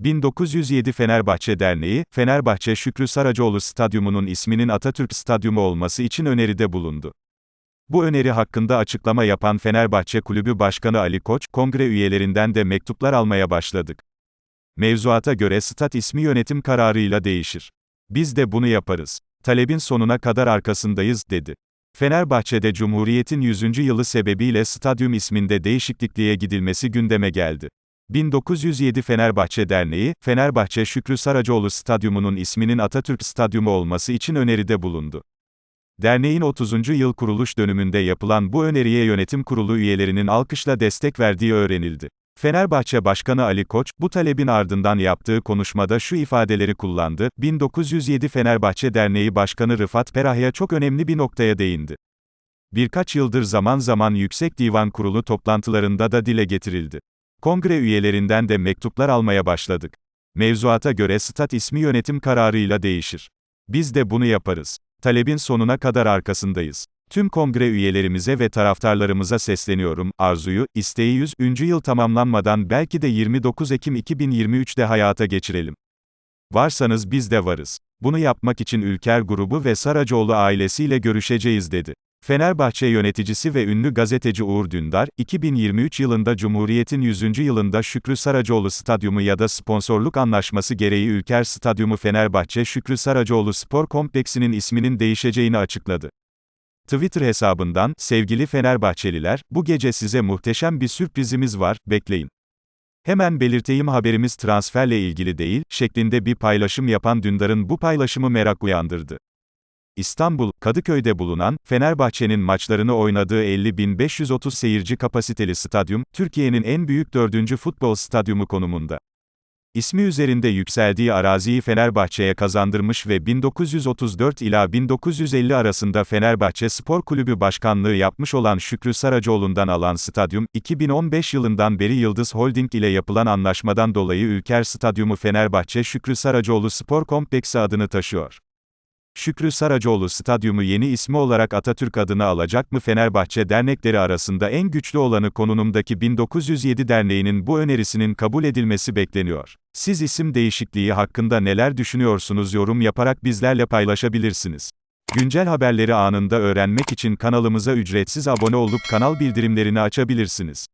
1907 Fenerbahçe Derneği, Fenerbahçe Şükrü Saracoğlu Stadyumu'nun isminin Atatürk Stadyumu olması için öneride bulundu. Bu öneri hakkında açıklama yapan Fenerbahçe Kulübü Başkanı Ali Koç, kongre üyelerinden de mektuplar almaya başladık. Mevzuata göre stat ismi yönetim kararıyla değişir. Biz de bunu yaparız. Talebin sonuna kadar arkasındayız, dedi. Fenerbahçe'de Cumhuriyet'in 100. yılı sebebiyle stadyum isminde değişiklikliğe gidilmesi gündeme geldi. 1907 Fenerbahçe Derneği, Fenerbahçe Şükrü Saracoğlu Stadyumu'nun isminin Atatürk Stadyumu olması için öneride bulundu. Derneğin 30. yıl kuruluş dönümünde yapılan bu öneriye yönetim kurulu üyelerinin alkışla destek verdiği öğrenildi. Fenerbahçe Başkanı Ali Koç, bu talebin ardından yaptığı konuşmada şu ifadeleri kullandı, 1907 Fenerbahçe Derneği Başkanı Rıfat Perahya çok önemli bir noktaya değindi. Birkaç yıldır zaman zaman Yüksek Divan Kurulu toplantılarında da dile getirildi. Kongre üyelerinden de mektuplar almaya başladık. Mevzuata göre stat ismi yönetim kararıyla değişir. Biz de bunu yaparız. Talebin sonuna kadar arkasındayız. Tüm kongre üyelerimize ve taraftarlarımıza sesleniyorum, arzuyu, isteği 100. yıl tamamlanmadan belki de 29 Ekim 2023'de hayata geçirelim. Varsanız biz de varız. Bunu yapmak için Ülker grubu ve Saracoğlu ailesiyle görüşeceğiz dedi. Fenerbahçe yöneticisi ve ünlü gazeteci Uğur Dündar, 2023 yılında Cumhuriyet'in 100. yılında Şükrü Saracoğlu Stadyumu ya da sponsorluk anlaşması gereği Ülker Stadyumu Fenerbahçe Şükrü Saracoğlu Spor Kompleksinin isminin değişeceğini açıkladı. Twitter hesabından, sevgili Fenerbahçeliler, bu gece size muhteşem bir sürprizimiz var, bekleyin. Hemen belirteyim haberimiz transferle ilgili değil, şeklinde bir paylaşım yapan Dündar'ın bu paylaşımı merak uyandırdı. İstanbul, Kadıköy'de bulunan, Fenerbahçe'nin maçlarını oynadığı 50.530 seyirci kapasiteli stadyum, Türkiye'nin en büyük dördüncü futbol stadyumu konumunda. İsmi üzerinde yükseldiği araziyi Fenerbahçe'ye kazandırmış ve 1934 ila 1950 arasında Fenerbahçe Spor Kulübü başkanlığı yapmış olan Şükrü Saracoğlu'ndan alan stadyum, 2015 yılından beri Yıldız Holding ile yapılan anlaşmadan dolayı Ülker Stadyumu Fenerbahçe Şükrü Saracoğlu Spor Kompleksi adını taşıyor. Şükrü Saracoğlu Stadyumu yeni ismi olarak Atatürk adını alacak mı Fenerbahçe dernekleri arasında en güçlü olanı konumundaki 1907 derneğinin bu önerisinin kabul edilmesi bekleniyor. Siz isim değişikliği hakkında neler düşünüyorsunuz yorum yaparak bizlerle paylaşabilirsiniz. Güncel haberleri anında öğrenmek için kanalımıza ücretsiz abone olup kanal bildirimlerini açabilirsiniz.